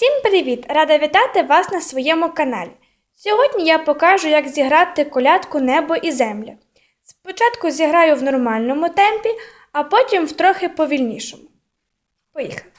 Всім привіт! Рада вітати вас на своєму каналі. Сьогодні я покажу, як зіграти колядку Небо і земля. Спочатку зіграю в нормальному темпі, а потім в трохи повільнішому. Поїхали.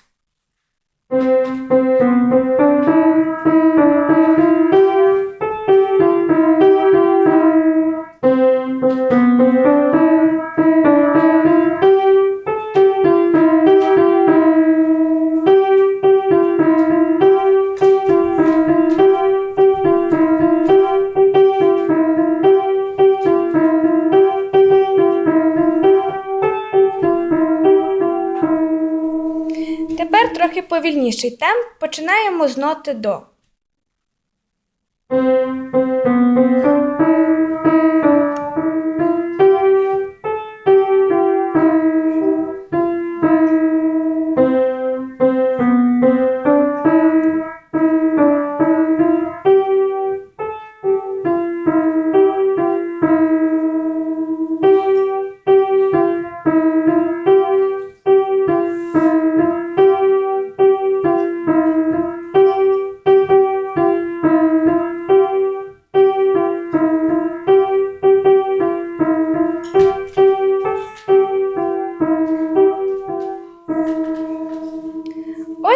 Тепер трохи повільніший темп. Починаємо з ноти до.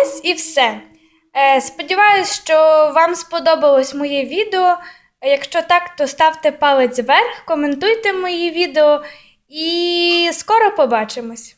Ось і все. Е, сподіваюсь, що вам сподобалось моє відео. Якщо так, то ставте палець вверх, коментуйте мої відео і скоро побачимось!